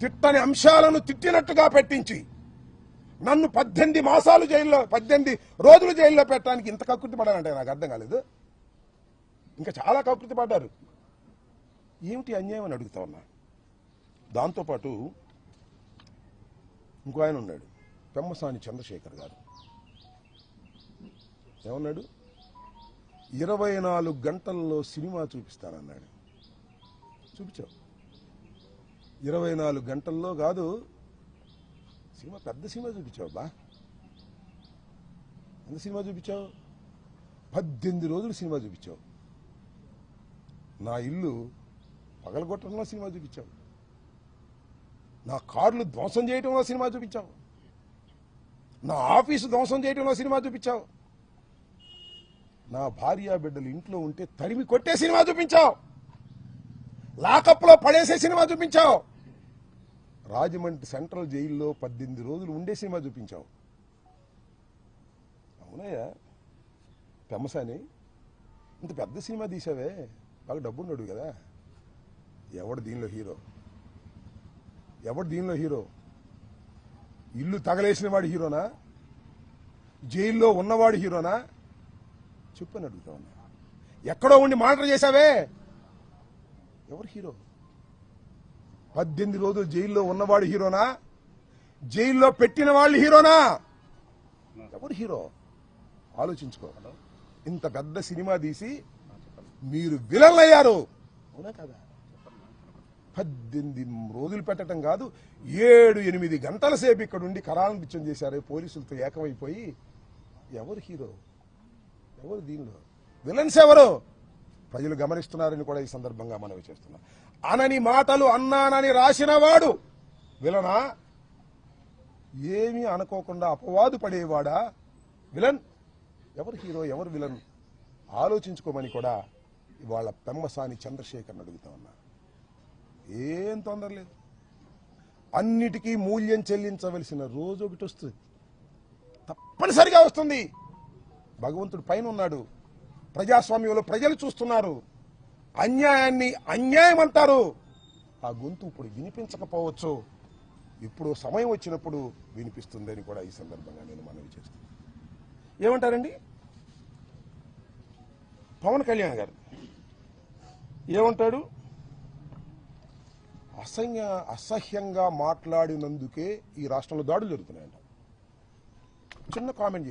తిట్టని అంశాలను తిట్టినట్టుగా పెట్టించి నన్ను పద్దెనిమిది మాసాలు జైల్లో పద్దెనిమిది రోజులు జైల్లో పెట్టడానికి ఇంత కకృతి పడాలంటే నాకు అర్థం కాలేదు. ఇంకా చాలా కకృతి పడ్డారు. ఏమిటి అన్యాయం అని అడుగుతా ఉన్నా? దాంతోపాటు ఇంకో ఆయన ఉన్నాడు పెమ్మసాని చంద్రశేఖర్ గారు. ఏమన్నాడు? ఇరవై నాలుగు గంటల్లో సినిమా చూపిస్తానన్నాడు. చూపించావు? ఇరవై నాలుగు గంటల్లో కాదు సినిమా పెద్ద సినిమా చూపించావు బా. ఎంత సినిమా చూపించావు? పద్దెనిమిది రోజులు సినిమా చూపించావు. నా ఇల్లు పగలగొట్టడంలో సినిమా చూపించావు. నా కార్లు ధ్వంసం చేయటంలో సినిమా చూపించావు. నా ఆఫీసు ధ్వంసం చేయటంలో సినిమా చూపించావు. నా భార్య బిడ్డలు ఇంట్లో ఉంటే తరిమి కొట్టే సినిమా చూపించావు. లాకప్లో పడేసే సినిమా చూపించావు. రాజమండ్రి సెంట్రల్ జైల్లో పద్దెనిమిది రోజులు ఉండే సినిమా చూపించావు. అవునయ్యా పెమ్మసాని ఇంత పెద్ద సినిమా తీసావే బాగా డబ్బున్నాడు కదా. ఎవడు దీనిలో హీరో? ఎవడు దీనిలో హీరో? ఇల్లు తగలేసిన వాడు హీరోనా? జైల్లో ఉన్నవాడు హీరోనా? చెప్పని అడుగుతా ఉన్నా. ఎక్కడో ఉండి మానిటర్ చేశావే? ఎవరు హీరో? పద్దెనిమిది రోజులు జైల్లో ఉన్నవాడు హీరోనా? జైల్లో పెట్టిన వాళ్ళు హీరోనా? ఎవరు హీరో? ఆలోచించుకో. ఇంత పెద్ద సినిమా తీసి మీరు విలన్ అయ్యారు అవునా కదా? పద్దెనిమిది రోజులు పెట్టడం కాదు ఏడు ఎనిమిది గంటల సేపు ఇక్కడ ఉండి కరాలనిత్యం చేశారు పోలీసులతో ఏకమైపోయి. ఎవరు హీరో? ఎవరు దీనిలో? విలన్స్ ఎవరు? ప్రజలు గమనిస్తున్నారని కూడా ఈ సందర్భంగా మనవి చేస్తున్నాం. అనని మాటలు అన్నానని రాసిన వాడు విలనా? ఏమీ అనుకోకుండా అపవాదు పడేవాడా? విలన్? ఎవరు హీరో ఎవరు విలన్? ఆలోచించుకోమని కూడా ఇవాళ పెమ్మసాని చంద్రశేఖర్ని అడుగుతా ఉన్నా. ఏం తొందర లేదు. అన్నిటికీ మూల్యం చెల్లించవలసిన రోజు ఒకటి వస్తుంది. తప్పనిసరిగా వస్తుంది. భగవంతుడు పైన ఉన్నాడు. ప్రజాస్వామ్యంలో ప్రజలు చూస్తున్నారు. అన్యాయాన్ని అన్యాయం అంటారు ఆ గొంతు ఇప్పుడు వినిపించకపోవచ్చు. ఇప్పుడు సమయం వచ్చినప్పుడు వినిపిస్తుందని కూడా ఈ సందర్భంగా నేను మనవి చేస్తాను ఏమంటారండి? పవన్ కళ్యాణ్ గారు ఏమంటాడు? అసహ్య అసహ్యంగా మాట్లాడినందుకే ఈ రాష్ట్రంలో దాడులు జరుగుతున్నాయంట. చిన్న కామెంట్ చేసి